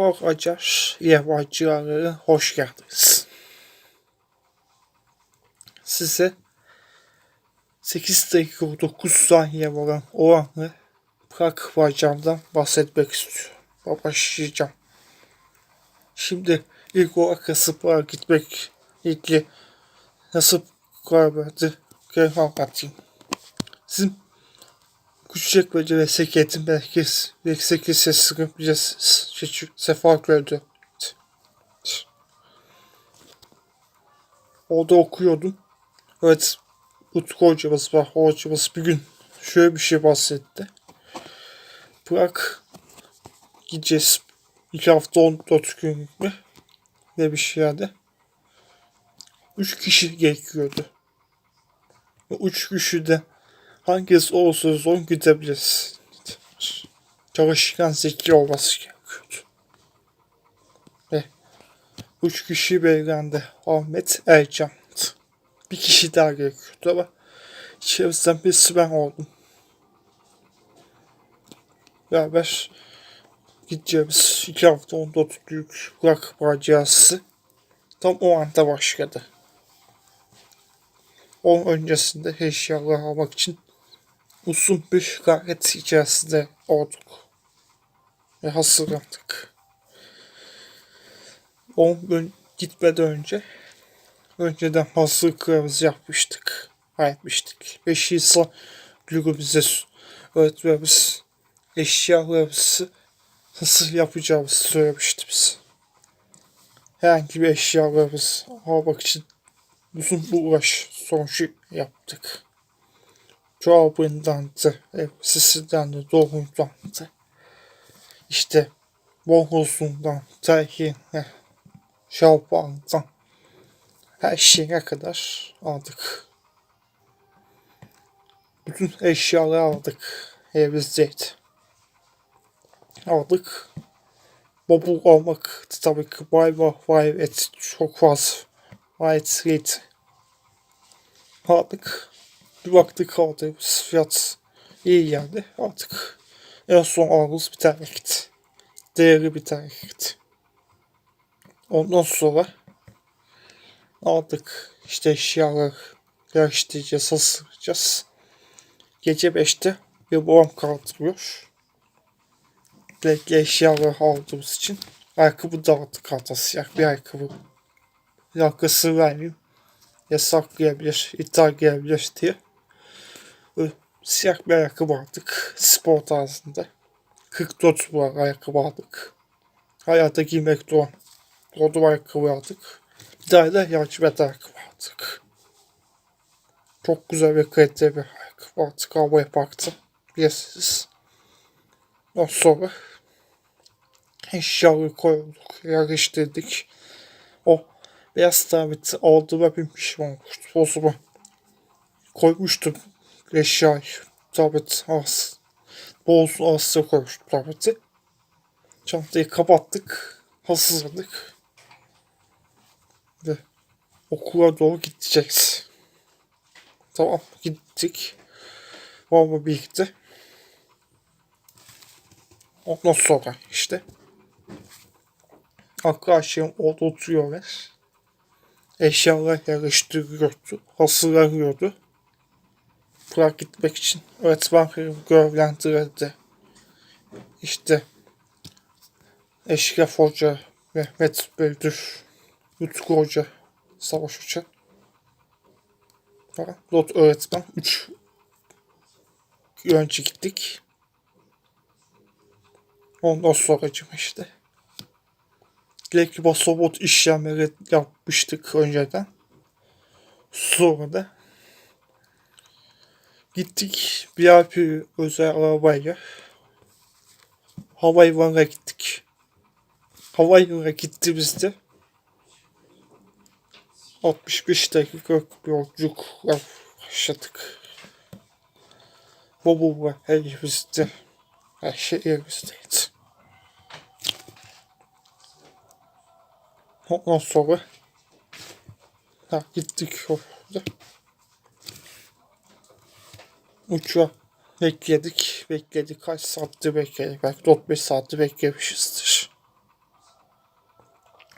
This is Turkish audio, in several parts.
Hor Acar yabancılara hoş geldiniz. Size 8 dakika 9 saniye olan oranlı Prag bacağımdan bahsetmek istiyorum. Başlayacağım. Şimdi ilk olarak Kasıp'a gitmek ilgili nasıl verdi gel anlatayım. Sizin Küçükçekmece ve Seket'in merkez ve Seket sesini bilirsiniz. Sefa gördü. Orada okuyordum. Evet. Utku hocamız var. Hocamız bir gün şöyle bir şey bahsetti. Bırak gideceğiz. İki hafta on dört gün mü? Ne bir şey yani. Üç kişi gerekiyordu. Üç kişi de hangisi olursa olsun gidebiliriz. Çalışkan zeki olması gerekiyordu. Ve üç kişi belirlendi. Ahmet Ercan. Bir kişi daha gerekiyordu ama içerimizden birisi ben oldum. Beraber gideceğimiz iki hafta onda büyük Burak macerası tam o anda başladı. Onun öncesinde eşyaları almak için uzun bir gayret içerisinde olduk. Ve hazırlandık. On gün gitmeden önce önceden hazırlıklarımızı yapmıştık. Halletmiştik. Beş insan günü bize öğretmemiz eşyalarımızı nasıl yapacağımızı söylemişti bize. Herhangi bir eşyalarımızı almak için uzun bir uğraş sonucu yaptık. Cevabından da, sesinden de, doğumdan da, işte bohozundan, terhine, şalbandan, her şeye kadar aldık. Bütün eşyaları aldık. Evimizdeydi. Aldık. Bobul olmak tabii ki vay vay vay et çok fazla. Vay et Aldık. Bir baktık aldığımız fiyat iyi geldi. Aldık. En son aldığımız bir tane gitti. Değerli bir tane gitti. Ondan sonra aldık. İşte eşyaları yerleştireceğiz, hazırlayacağız. Gece 5'te bir babam kaldırıyor. Belki eşyaları aldığımız için ayakkabı dağıttık hatta siyah bir ayakkabı. Yakası vermeyeyim. Yasaklayabilir, ithal gelebilir diye. Siyah bir ayakkabı aldık. Spor tarzında. 44 bu ayakkabı aldık. Hayata giymek doğan. Doğdu ayakkabı aldık. Bir tane de lacivert ayakkabı aldık. Çok güzel bir kaliteli bir ayakkabı aldık. Havaya baktım. Bilirsiniz. Ondan sonra eşyaları koyduk, yerleştirdik. O beyaz tableti aldığıma bir pişman olmuştum. O zaman koymuştum eşyayı. Tablet az. Boğazın ağzına koymuştum tableti. Çantayı kapattık. Hazırladık. Ve okula doğru gideceğiz. Tamam gittik. Babamla birlikte. Ondan sonra işte arkadaşlarım orada oturuyorlar. Eşyalar yerleştiriyordu. Hazırlanıyordu. Prag gitmek için öğretmen görevlendirildi. İşte Eşref Hoca, Mehmet Böldür, Utku Hoca, Savaş Hoca falan. Lot öğretmen. Üç önce gittik. Ondan sonra işte. Dilek Basobot işlemleri yapmıştık önceden. Sonra da gittik VIP özel arabayla havayıvana gittik. Havayıvana gittiğimizde 65 dakika yolculuk başladık. Baba var elimizde. Her şey elimizdeydi. Ondan sonra ha, gittik orada. Uçağa bekledik. Bekledik. Kaç saatti bekledik. Belki 4-5 saati beklemişizdir.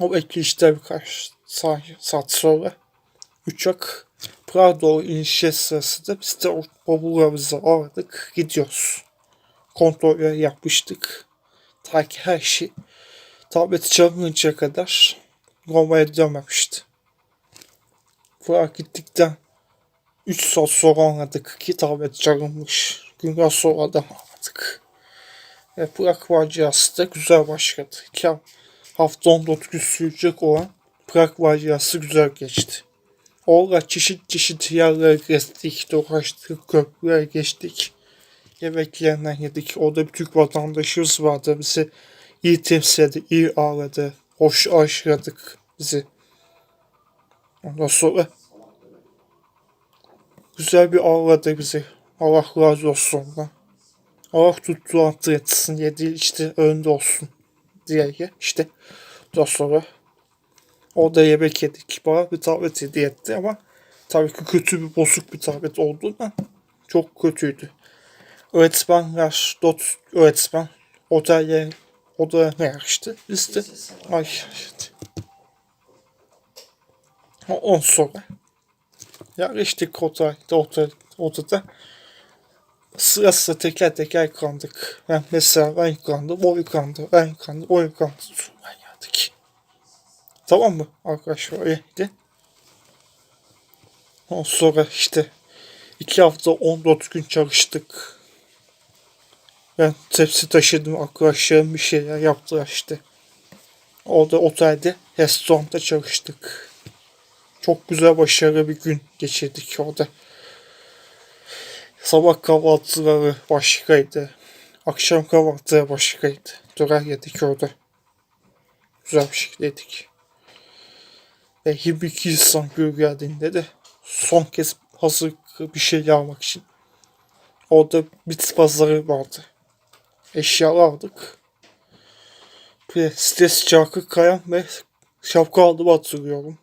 O belki işte birkaç saat, saat sonra uçak Prag'a doğru inişe sırasında biz de o bavullarımızı aldık gidiyoruz. Kontrolleri yapmıştık. Ta ki her şey tablet çalınıncaya kadar Roma'ya dönmemişti. Prag gittikten 3 saat sonra anladık ki tablet çalınmış. Günler sonra da anladık. Ve Prag macerası da güzel başladı. İki hafta 14 gün sürecek olan Prag macerası güzel geçti. Orada çeşit çeşit yerlere gezdik, dolaştık, köprüye geçtik. Yemeklerinden yedik. Orada bir Türk vatandaşımız vardı. Bizi iyi temsil etti, iyi ağırladı. Hoş aşıladık bizi. Ondan sonra güzel bir ağırladı bizi. Allah razı olsun ondan. Allah tuttuğu antı etsin, yediği işte önünde olsun diye işte daha sonra orada yemek yedik. Bana bir tablet hediye etti ama tabii ki kötü bir bozuk bir tablet olduğundan çok kötüydü. Öğretmenler, dot öğretmen otelde odaya yarıştı. Biz de ay işte. On sonra yarıştık otelde, otel, odada sıra sıra teker teker yıkandık. Ben mesela ben yıkandım, o yıkandı, ben yıkandım, o yıkandı. Ben geldik. Tamam mı arkadaşlar öyleydi. Ondan sonra işte iki hafta 14 gün çalıştık. Ben tepsi taşıdım arkadaşlarım bir şeyler yaptılar işte. Orada otelde restoranda çalıştık. Çok güzel başarılı bir gün geçirdik orada. Sabah kahvaltıları başkaydı. Akşam kahvaltıları başkaydı. Döner yedik orada. Güzel bir şekilde yedik. Ve 22 insan gün geldiğinde de son kez hazır bir şey almak için orada bit pazarı vardı. Eşyalar aldık. Bir stres çarkı kayan ve şapka aldım hatırlıyorum.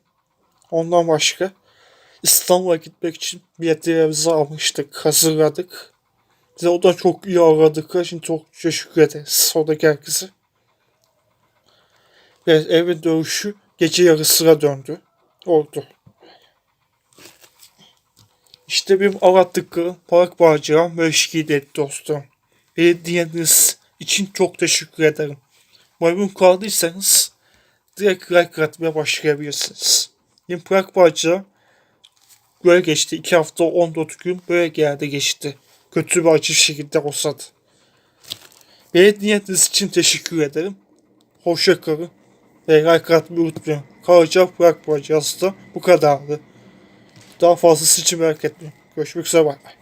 Ondan başka İstanbul'a gitmek için biletlerimizi almıştık, hazırladık. Bize o da çok iyi aradık. için çok teşekkür ederiz oradaki herkese. Ve evin dönüşü gece yarısına döndü. Oldu. İşte benim arattıklarım park bağcıram ve eşkiydi dostum. Beni dinlediğiniz için çok teşekkür ederim. Memnun kaldıysanız direkt like atmaya başlayabilirsiniz. Benim park bağcıram böyle geçti. 2 hafta 14 gün böyle geldi geçti. Kötü bir acı şekilde olsa da. Beni dinlediğiniz için teşekkür ederim. Hoşça kalın. Ve like atmayı unutmayın. Kalacak bırakmayacağız da bu kadardı. Daha fazlası için merak etmeyin. Görüşmek üzere bay bay.